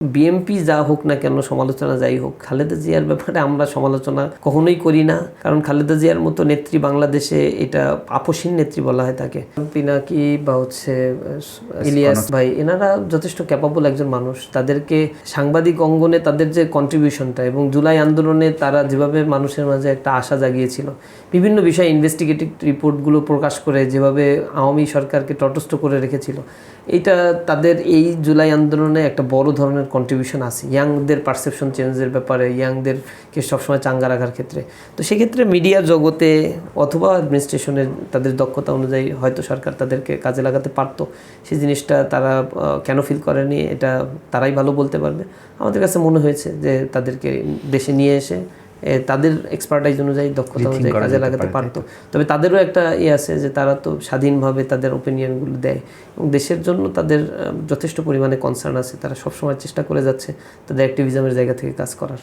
BMP যা হোক না কেন সমালোচনা যাই হোক খালেদা জিয়ার ব্যাপারে আমরা সমালোচনা কখনোই করি না। কারণ খালেদা জিয়ার মতো নেত্রী বাংলাদেশে এটা আপসীন নেত্রী বলা হয় তাকে। পিনাকি বা হচ্ছে ইলিয়াস ভাই এনারা যথেষ্ট ক্যাপাবল একজন মানুষ। তাদেরকে সাংবাদিক অঙ্গনে তাদের যে কন্ট্রিবিউশনটা এবং জুলাই আন্দোলনে তারা যেভাবে মানুষের মাঝে একটা আশা জাগিয়েছিল বিভিন্ন বিষয়ে ইনভেস্টিগেটিভ রিপোর্টগুলো প্রকাশ করে যেভাবে আওয়ামী সরকারকে তটস্থ করে রেখেছিল এইটা তাদের এই জুলাই আন্দোলনে একটা বড় ধরনের কন্ট্রিবিউশন আছে। ইয়াংদের পারসেপশন চেঞ্জের ব্যাপারে ইয়াংদেরকে সবসময় চাঙ্গা রাখার ক্ষেত্রে। তো সেক্ষেত্রে মিডিয়া জগতে অথবা অ্যাডমিনিস্ট্রেশনের তাদের দক্ষতা অনুযায়ী হয়তো সরকার তাদেরকে কাজে লাগাতে পারতো। সেই জিনিসটা তারা কেন ফিল করেনি, এটা তারাই ভালো বলতে পারবে। আমাদের কাছে মনে হয়েছে যে তাদেরকে দেশে নিয়ে এসে তাদের এক্সপার্টাইজ অনুযায়ী দক্ষতা অনুযায়ী কাজে লাগাতে পারতো। তবে তাদেরও একটা ইয়ে আছে যে তারা তো স্বাধীনভাবে তাদের ওপিনিয়নগুলো দেয়। এবং দেশের জন্য তাদের যথেষ্ট পরিমাণে কনসার্ন আছে। তারা সবসময় চেষ্টা করে যাচ্ছে তাদের অ্যাক্টিভিজমের জায়গা থেকে কাজ করার।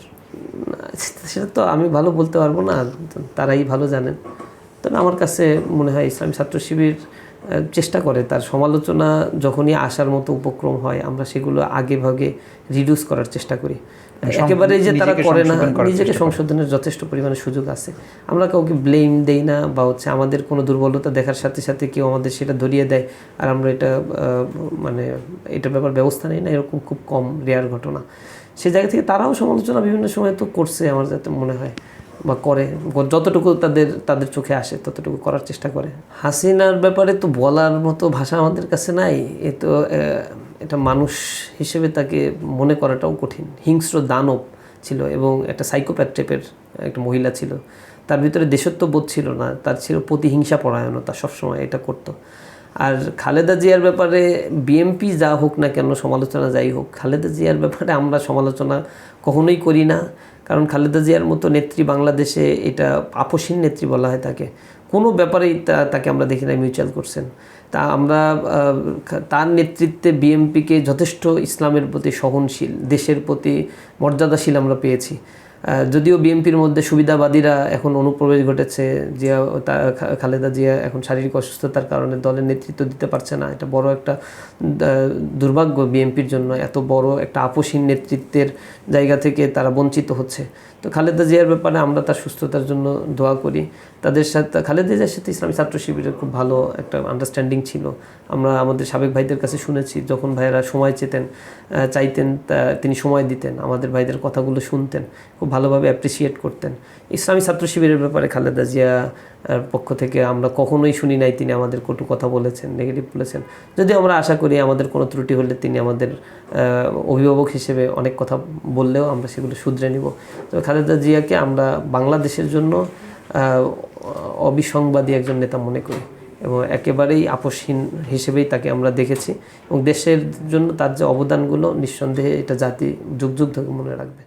সেটা তো আমি ভালো বলতে পারব না তারাই ভালো জানেন। তবে আমার কাছে মনে হয় ইসলামী ছাত্র শিবির চেষ্টা করে। তার সমালোচনা যখনই আসার মতো উপক্রম হয় আমরা সেগুলো আগে ভাগে রিডিউস করার চেষ্টা করি। একেবারে যে তারা করে না নিজেকে সংশোধনের যথেষ্ট পরিমাণে সুযোগ আছে। আমরা কাউকে ব্লেম দেই না বা হচ্ছে আমাদের কোনো দুর্বলতা দেখার সাথে সাথে কেউ আমাদের সেটা ধরিয়ে দেয় আর আমরা এটা মানে এটার ব্যাপার ব্যবস্থা নেই না এরকম খুব কম রেয়ার ঘটনা। সেই জায়গা থেকে তারাও সমালোচনা বিভিন্ন সময় তো করছে আমার যাতে মনে হয় বা করে। যতটুকু তাদের তাদের চোখে আসে ততটুকু করার চেষ্টা করে। হাসিনার ব্যাপারে তো বলার মতো ভাষা আমাদের কাছে নাই। এ তো এটা মানুষ হিসেবে তাকে মনে করাটাও কঠিন। হিংস্র দানব ছিল এবং একটা সাইকোপ্যাথ টাইপের একটা মহিলা ছিল। তার ভিতরে দেশত্ববোধ ছিল না, তার ছিল প্রতিহিংসা পরায়ণতা সবসময় এটা করতো। আর খালেদা জিয়ার ব্যাপারে বিএমপি যা হোক না কেন, সমালোচনা যাই হোক, খালেদা জিয়ার ব্যাপারে আমরা সমালোচনা কখনোই করি না। কারণ খালেদা জিয়ার মতো নেত্রী বাংলাদেশে এটা আপসীন নেত্রী বলা হয় তাকে। কোনো ব্যাপারেই তাকে আমরা দেখি না মিউচুয়াল করছেন। তা আমরা তার নেতৃত্বে বিএমপিকে যথেষ্ট ইসলামের প্রতি সহনশীল, দেশের প্রতি মর্যাদাশীল আমরা পেয়েছি। যদিও বিএনপির মধ্যে সুবিধাবাদীরা এখন অনুপ্রবেশ ঘটেছে, জিয়া খালেদা জিয়া এখন শারীরিক অসুস্থতার কারণে দলের নেতৃত্ব দিতে পারছে না। এটা বড় একটা দুর্ভাগ্য বিএনপির জন্য, এত বড় একটা আপসীন নেতৃত্বের জায়গা থেকে তারা বঞ্চিত হচ্ছে। তো খালেদা জিয়ার ব্যাপারে আমরা তার সুস্থতার জন্য দোয়া করি। তাদের সাথে, খালেদা জিয়ার সাথে ইসলামী ছাত্র শিবিরের খুব ভালো একটা আন্ডারস্ট্যান্ডিং ছিল। আমরা আমাদের সাবেক ভাইদের কাছে শুনেছি, যখন ভাইয়েরা সময় চেতেন চাইতেন তিনি সময় দিতেন, আমাদের ভাইদের কথাগুলো শুনতেন। খুব ভালোভাবে অ্যাপ্রিসিয়েট করতেন। ইসলামী ছাত্র শিবিরের ব্যাপারে খালেদা জিয়া পক্ষ থেকে আমরা কখনোই শুনি নাই তিনি আমাদের কটু কথা বলেছেন নেগেটিভ বলেছেন। যদি আমরা আশা করি আমাদের কোনো ত্রুটি হলে তিনি আমাদের অভিভাবক হিসেবে অনেক কথা বললেও আমরা সেগুলো শুধরে নিব। তো খালেদা জিয়াকে আমরা বাংলাদেশের জন্য অবিসংবাদী একজন নেতা মনে করি এবং একেবারেই আপসহীন হিসেবেই তাকে আমরা দেখেছি এবং দেশের জন্য তার যে অবদানগুলো নিঃসন্দেহে এটা জাতি যুগ যুগ ধরে মনে রাখবে।